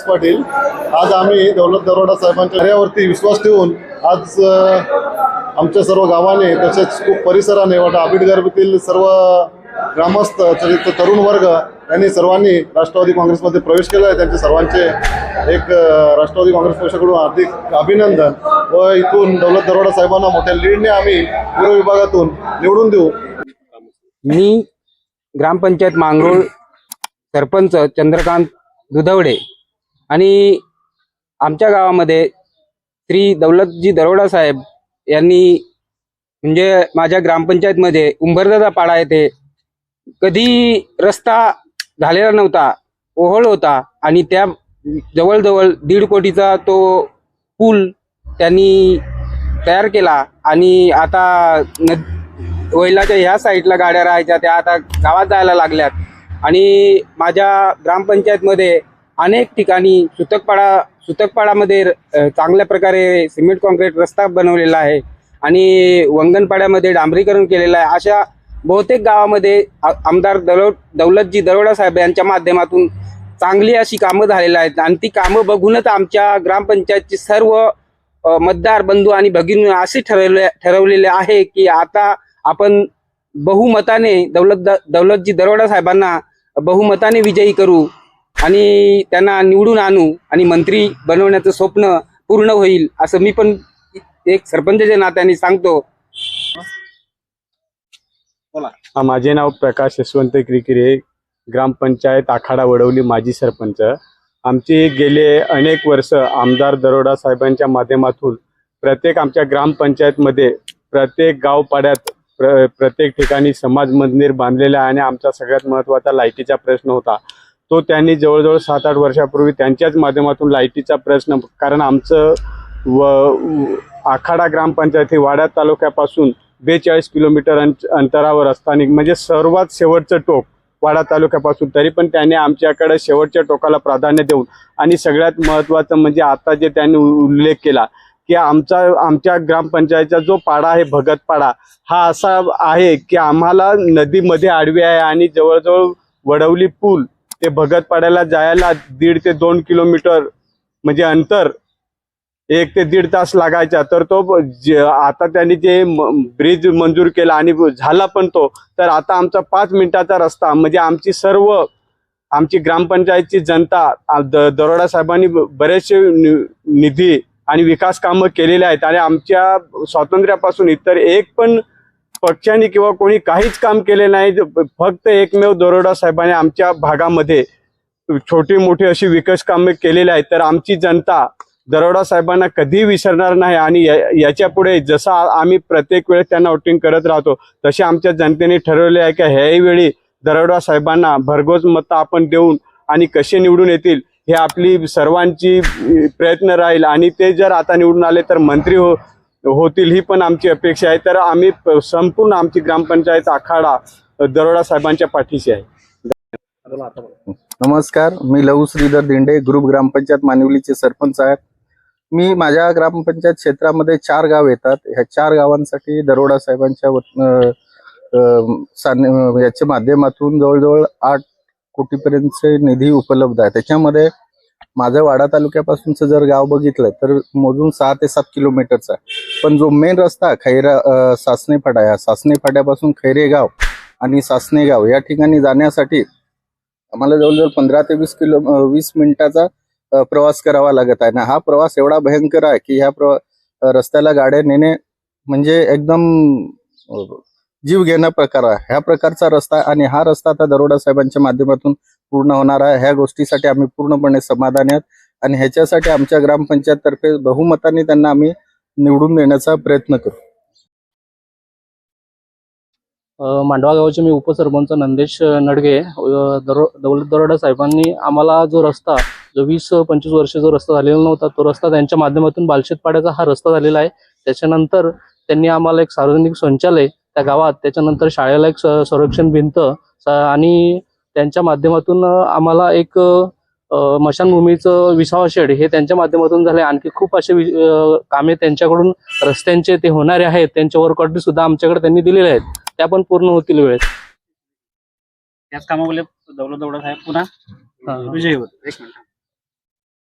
पाटील. आज आम्ही दौलत दरोडा साहेबांच्या कार्यावरती विश्वास ठेवून आज आमच्या सर्व गावाने तसेच खूप परिसराने वाटा आबिडगर्भीतील सर्व ग्रामस्थ चरित्र तरुण वर्ग यांनी सर्वांनी राष्ट्रवादी काँग्रेसमध्ये प्रवेश केला आहे. त्यांचे सर्वांचे एक राष्ट्रवादी काँग्रेस पक्षाकडून हार्दिक अभिनंदन व इथून दौलत दरोडा साहेबांना मोठ्या लीडने आम्ही पूर्व विभागातून निवडून देऊ. मी ग्रामपंचायत मांगरूळ सरपंच चंद्रकांत दुधवडे आणि आमच्या गावामध्ये श्री दौलतजी दरोडा साहेब यांनी म्हणजे माझ्या ग्रामपंचायतमध्ये उंबरदादा पाडा येथे कधी रस्ता झालेला नव्हता ओहळ होता आणि त्या जवळजवळ दीड कोटीचा तो पूल त्यांनी तयार केला आणि आता न वैलाच्या ह्या साईडला गाड्या राहायच्या त्या आता गावात जायला लागल्यात. आणि माझ्या ग्रामपंचायतमध्ये अनेक ठिकाणी सुतकपाडा सुतकपाडामध्ये चांगल्या प्रकारे सिमेंट कॉन्क्रीट रस्ता बनवलेला आहे आणि वंगणपाड्यामध्ये डांबरीकरण केलेलं आहे. अशा बहुतेक गावामध्ये आमदार दौलत दौलतजी दरोडा साहेब यांच्या माध्यमातून चांगली अशी कामं झालेली आहेत. आणि ती कामं बघूनच आमच्या ग्रामपंचायतची सर्व मतदार बंधू आणि भगिनी असे ठरवले ठरवलेले आहे की आता आपण बहुमताने दौलत दौलतजी दरोडा साहेबांना बहुमताने विजयी करू. आणि त्यांना निवडून आणू आणि मंत्री बनवण्याचं स्वप्न पूर्ण होईल असं मी पण एक सरपंचाच्या नात्याने सांगतो. हा, माझे नाव प्रकाश यशवंत क्रिकिरे. ग्रामपंचायत आखाडा वडवली माजी सरपंच. आमची गेले अनेक वर्ष आमदार दरोडा साहेबांच्या माध्यमातून प्रत्येक आमच्या ग्रामपंचायतमध्ये प्रत्येक गावपाड्यात प्र प्रत्येक ठिकाणी समाज मंदिर बांधलेलं आहे आणि आमचा सगळ्यात महत्त्वाचा लाईटीचा प्रश्न होता. तो त्यांनी जवळजवळ सात आठ वर्षापूर्वी त्यांच्याच माध्यमातून लाईटीचा प्रश्न कारण आमचं व आखाडा ग्रामपंचायत हे वाड्या तालुक्यापासून बेचाळीस किलोमीटर अं अंतरावर असताना म्हणजे सर्वात शेवटचं टोक वाडा तालुक्यापासून तरी पण त्यांनी आमच्याकडे शेवटच्या टोकाला प्राधान्य देऊन आणि सगळ्यात महत्त्वाचं म्हणजे आता जे त्यांनी उल्लेख केला की आमचा आमच्या ग्रामपंचायतचा जो पाडा आहे भगतपाडा हा असा आहे की आम्हाला नदीमध्ये आडवी आहे आणि जवळजवळ वडवली पूल ते भगतपाड्याला जायला दीड ते दोन किलोमीटर म्हणजे अंतर एक ते दीड तास लागायचा. तर तो आता त्यांनी जे ब्रिज मंजूर केला आणि झाला पण तो. तर आता आमचा पाच मिनिटाचा रस्ता म्हणजे आमची सर्व आमची ग्रामपंचायतची जनता द- दरोडा साहेबांनी बरेचसे नि- निधी आणि विकास कामं केलेले आहेत. आणि आमच्या स्वातंत्र्यापासून इतर एक पण पक्षाने किंवा कोणी काहीच काम केले नाही फक्त एकमेव दरोडा साहेबांनी आमच्या भागामध्ये छोटी मोठी अशी विकास कामे केलेली आहेत. तर आमची जनता दरोडा साहेबांना कधी विसरणार नाही आणि याच्यापुढे जसा आम्ही प्रत्येक वेळेस त्यांना वोटिंग करत राहतो तसे आमच्या जनतेने ठरवले आहे की ह्याही वेळी दरोडा साहेबांना भरघोस मतं आपण देऊन आणि कसे निवडून येतील हे आपली सर्वांची प्रयत्न राहील. आणि ते जर आता निवडून आले तर मंत्री हो होतील ही पण आमची अपेक्षा आहे. तर आम्ही संपूर्ण आमची ग्रामपंचायत आखाडा दरोडा साहेबांच्या पाठीशी आहे. नमस्कार मी लहू श्रीधर दिंडे ग्रुप ग्रामपंचायत मानिवलीचे सरपंच आहेत मी माझ्या ग्रामपंचायत क्षेत्रामध्ये चार गाव येतात. ह्या चार गावांसाठी दरोडा साहेबांच्या याच्या माध्यमातून जवळजवळ आठ कोटीपर्यंतचे निधी उपलब्ध आहे. त्याच्यामध्ये माझं वाडा तालुक्यापासूनचं जर गाव बघितलं तर मोजून सहा ते सात किलोमीटरचा पण जो मेन रस्ता खैरा सासने फाटा या सासने फाट्यापासून खैरे गाव आणि सासने गाव या ठिकाणी जाण्यासाठी आम्हाला जवळजवळ पंधरा ते वीस किलो वीस मिनिटाचा प्रवास करावा लागत आहे. ना हा प्रवास एवढा भयंकर आहे की ह्या प्र रस्त्याला गाड्या नेणे म्हणजे एकदम जीव घेणं प्रकार आहे. ह्या प्रकारचा रस्ता आहे आणि हा रस्ता आता दरोडा साहेबांच्या माध्यमातून पूर्ण होणार आहे. ह्या गोष्टीसाठी आम्ही पूर्णपणे समाधानी आहोत आणि ह्याच्यासाठी आमच्या ग्रामपंचायततर्फे बहुमताने त्यांना आम्ही निवडून देण्याचा प्रयत्न करू. मांडवा गावाचे मी उपसरपंच नंदेश नडगे. दरो दौलत दरोडा साहेबांनी आम्हाला जो रस्ता जो वीस पंचवीस वर्ष जो रस्ता झालेला नव्हता तो रस्ता त्यांच्या माध्यमातून बालशेत पाड्याचा हा रस्ता झालेला आहे. त्याच्यानंतर त्यांनी आम्हाला एक सार्वजनिक शौचालय त्या गावात. त्याच्यानंतर शाळेला एक संरक्षण भिंत आणि त्यांच्या माध्यमातून आम्हाला एक मशानभूमीचं विसावा शेड हे त्यांच्या माध्यमातून झाले आणखी खूप असे कामे त्यांच्याकडून रस्त्यांचे ते होणारे आहेत. त्यांच्या वर्क सुद्धा आमच्याकडे त्यांनी दिलेले आहेत. त्या पण पूर्ण होतील वेळेत. त्याच कामामुळे दौलत दौडा साहेब पुन्हा विजयी होत. एक मिनिट.